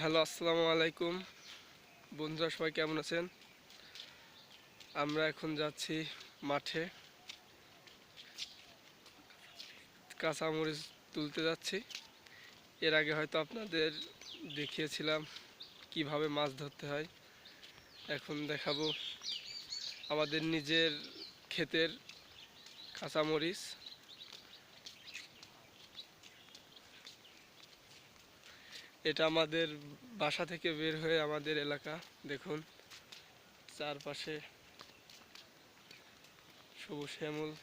Hello, আসসালামু আলাইকুম। বন্ধুরা, সবাই কেমন আছেন? আমরা এখন যাচ্ছি মাঠে। কাঁচামরিচ তুলতে যাচ্ছি। এর আগে হয়তো আপনাদের দেখিয়েছিলাম কীভাবে মাছ ধরতে হয়। এখন দেখাবো আমাদের নিজের ক্ষেতের কাঁচামরিচ। এটা আমাদের বাসা থেকে বের হয়ে আমাদের এলাকা, দেখুন। চারপাশে সবুজ শ্যামল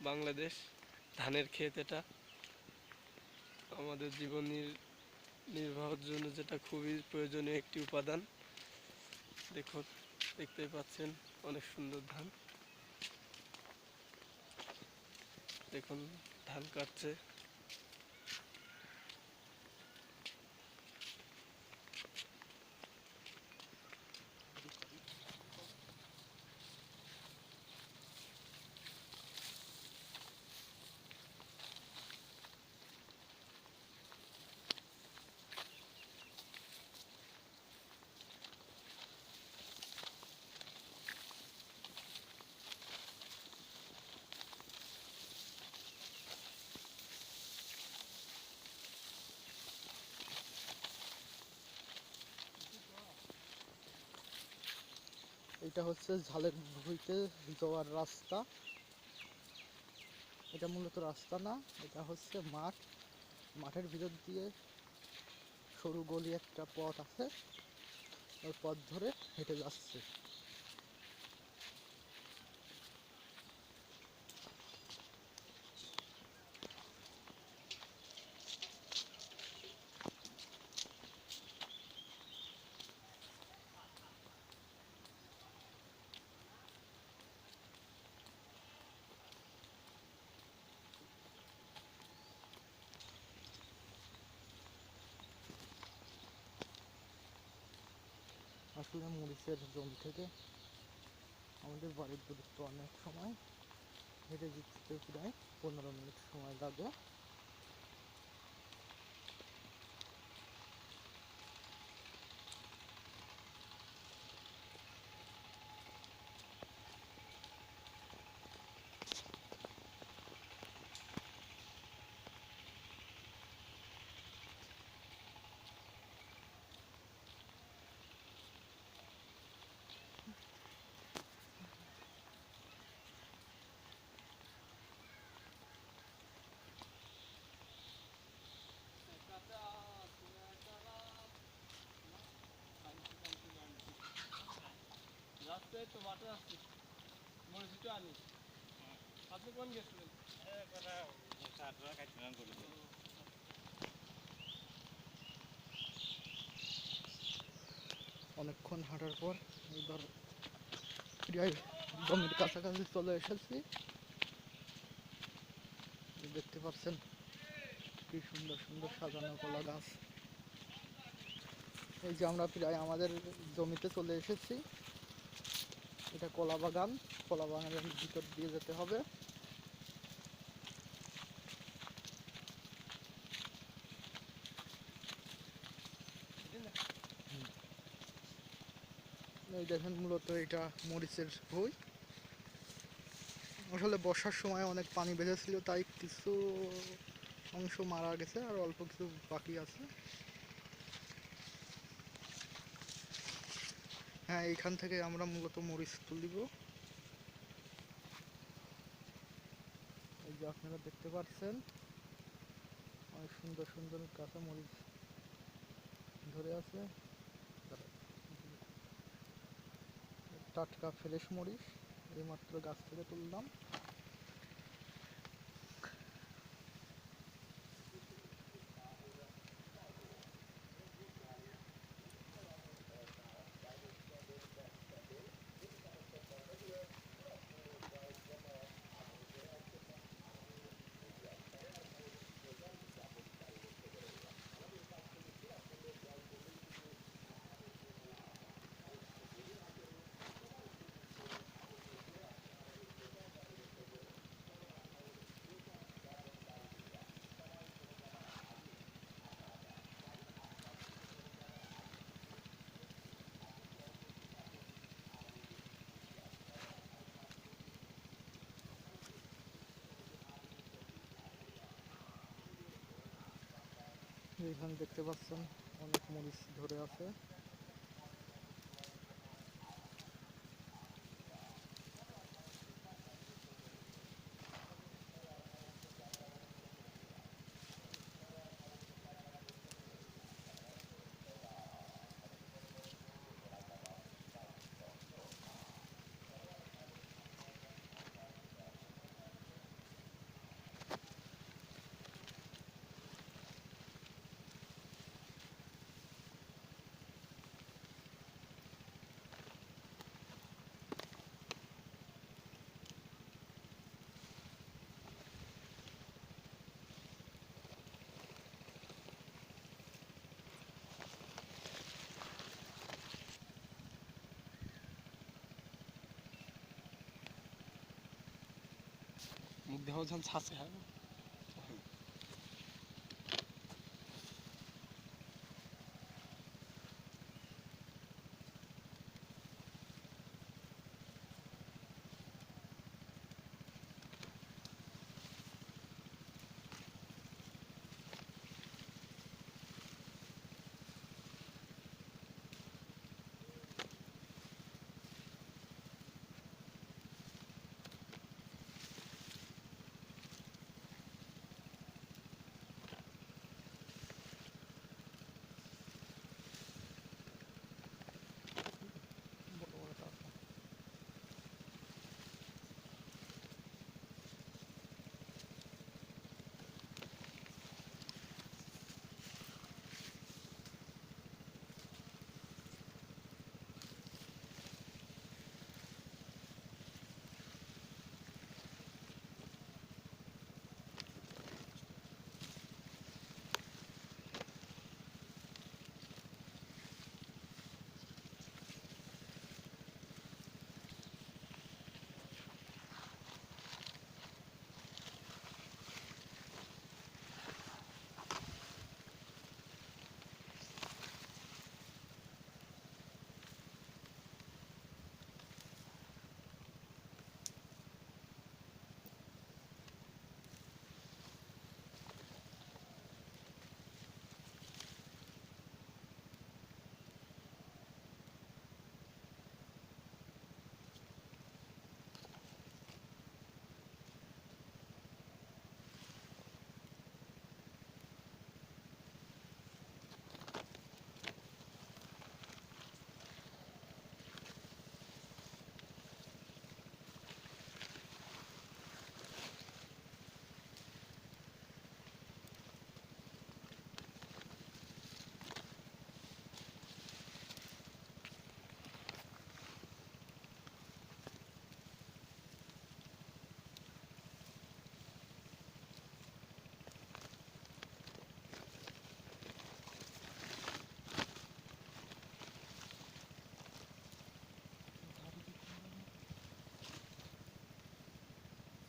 বাংলাদেশ, ধানের ক্ষেত এটা। আমাদের জীবন নির- নির্বাহের জন্য যেটা খুবই প্রয়োজনীয় একটি উপাদান। দেখুন, দেখতেই পাচ্ছেন, অনেক সুন্দর ধান। দেখুন, ধান কাটছে। এটা হচ্ছে ঝালের ভুইতে যাওয়ার রাস্তা। এটা মূলত রাস্তা না, এটা হচ্ছে মাঠ। মাঠের ভিতর দিয়ে সরু গলি একটা পথ আছে, ওই পথ ধরে হেঁটে যাচ্ছে। আসলে মরিচের জমি থেকে। আমাদের বাড়ির দূরত্ব অনেক সময়। হেঁটে যেতে প্রায় পনেরো মিনিট সময় লাগে। তো মাঠে আসছি। আনি আপনি কোন গেছিলেন অনেকক্ষণ হাঁটার পর এবার প্রায় জমির কাছাকাছি চলে এসেছি। দেখতে পাচ্ছেন কি সুন্দর সুন্দর সাজানো কলা গাছ। এই যে আমরা প্রায় আমাদের জমিতে চলে এসেছি। এটা কলা বাগান। কলা বাগানের ভিতর দিয়ে যেতে হবে। দেখেন মূলত এটা মরিচের ভুই। আসলে বর্ষার সময় অনেক পানি বেঁধেছিল, তাই কিছু অংশ মারা গেছে আর অল্প কিছু বাকি আছে। হ্যাঁ এখান থেকে আমরা মূলত মরিচ তুলিব এই যে আপনারা দেখতে পাচ্ছেন, অনেক সুন্দর সুন্দর কাঁচা মরিচ ধরে আছে। টাটকা ফ্রেশ মরিচ, এইমাত্র গাছ থেকে তুললাম। এখানে দেখতে পাচ্ছেন অনেক মরিচ ধরে আছে মুখ দেওয়া যখন ছাঁচে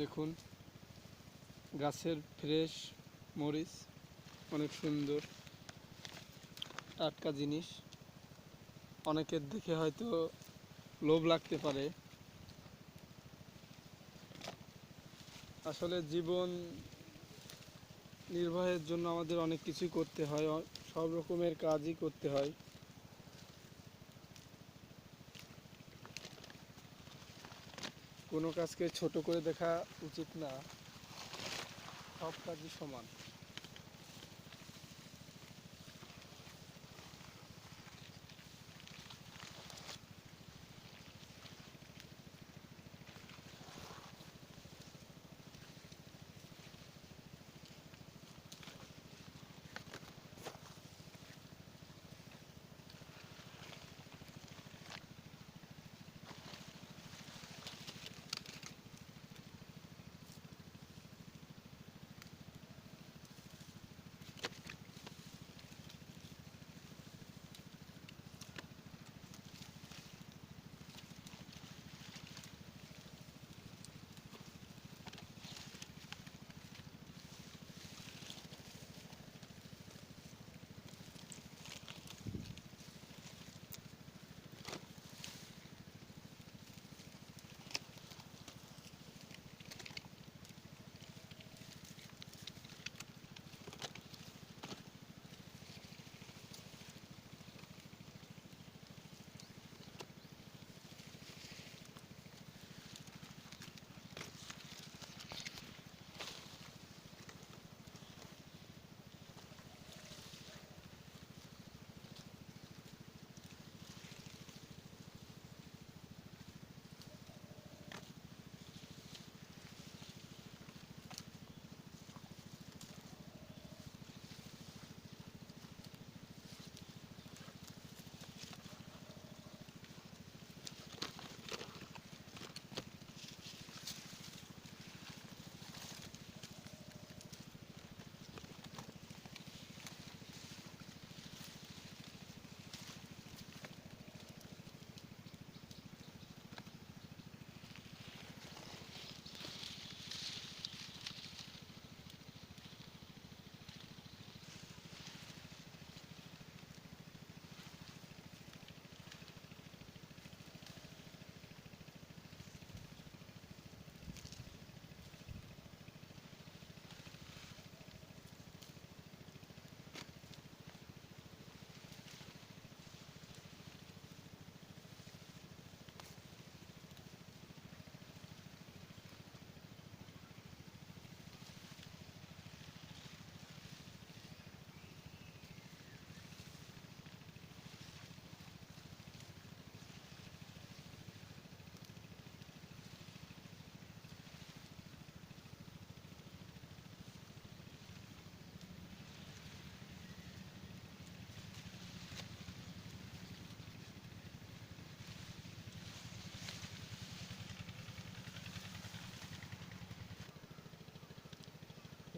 দেখুন, গাছের ফ্রেশ মরিচ, অনেক সুন্দর, টাটকা জিনিস। অনেকের দেখে হয়তো লোভ লাগতে পারে। আসলে জীবন নির্বাহের জন্য আমাদের অনেক কিছুই করতে হয়, সব রকমের কাজই করতে হয়। কোনো কাজকে ছোট করে দেখা উচিত না। সব কাজই সমান।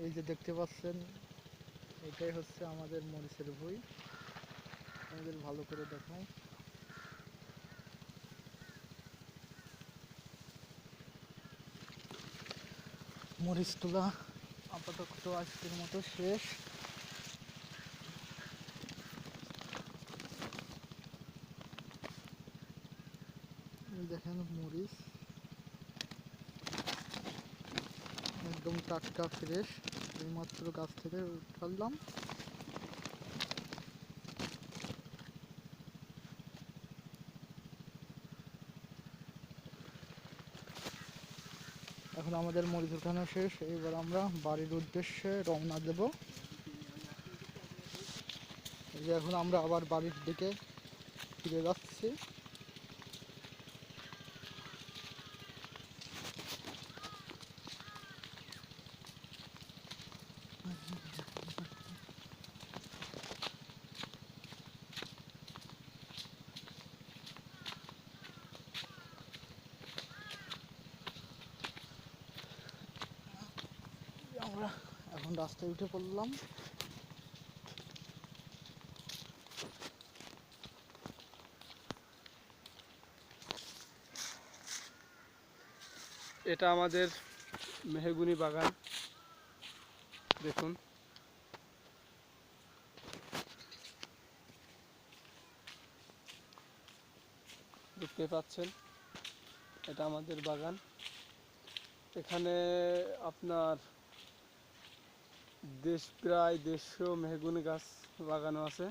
এই যে দেখতে পাচ্ছেন, এটাই হচ্ছে আমাদের মরিচের ভুই। আমাদের ভালো করে দেখাই মরিচ তোলা আপাতত আজকের মতো শেষ। দেখেন মরিচ। একদম টাটকা ফ্রেশ এইমাত্র গাছ থেকে উঠালাম এখন আমাদের মরিচ উঠানো শেষ, এবার আমরা বাড়ির উদ্দেশ্যে রওনা দেব। এখন আমরা আবার বাড়ির দিকে ফিরে যাচ্ছি। আমরা এখন রাস্তায় উঠে পড়লাম। এটা আমাদের মেহগুনি বাগান। দেখুন। দেখতে পাচ্ছেন, এটা আমাদের বাগান। এখানে আপনার দেশ প্রায় দেড়শো মেহগুনি গাছ লাগানো আছে।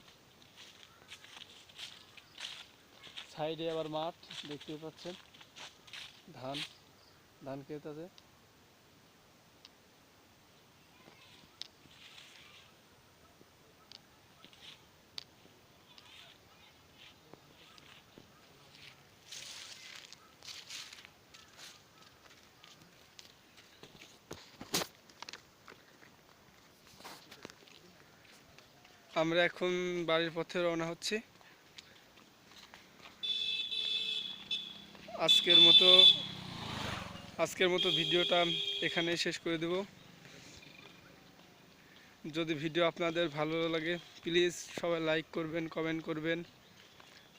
সাইডে আবার মাঠ দেখতে পাচ্ছেন। ধান ধান ক্ষেত আছে। আমরা এখন বাড়ির পথে রওনা হচ্ছি। আজকের মতো আজকের মতো ভিডিওটা এখানেই শেষ করে দেব। যদি ভিডিও আপনাদের ভালো লাগে, প্লিজ সবাই লাইক করবেন, কমেন্ট করবেন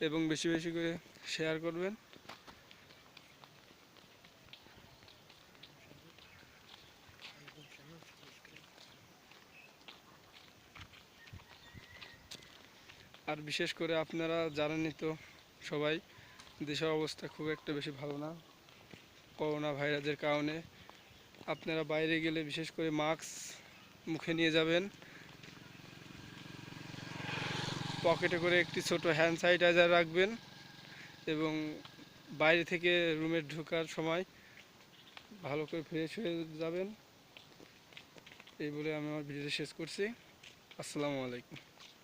এবং বেশি বেশি করে শেয়ার করবেন। আর বিশেষ করে আপনারা জানেনই তো সবাই, দেশের অবস্থা খুব একটা বেশি ভালো না। করোনা ভাইরাসের কারণে আপনারা বাইরে গেলে বিশেষ করে মাস্ক মুখে নিয়ে যাবেন। পকেটে করে একটি ছোট হ্যান্ড স্যানিটাইজার রাখবেন এবং বাইরে থেকে রুমে ঢোকার সময় ভালো করে ফ্রেশ হয়ে যাবেন। এই বলে আমি আমার ভিডিওটা শেষ করছি। আসসালামু আলাইকুম।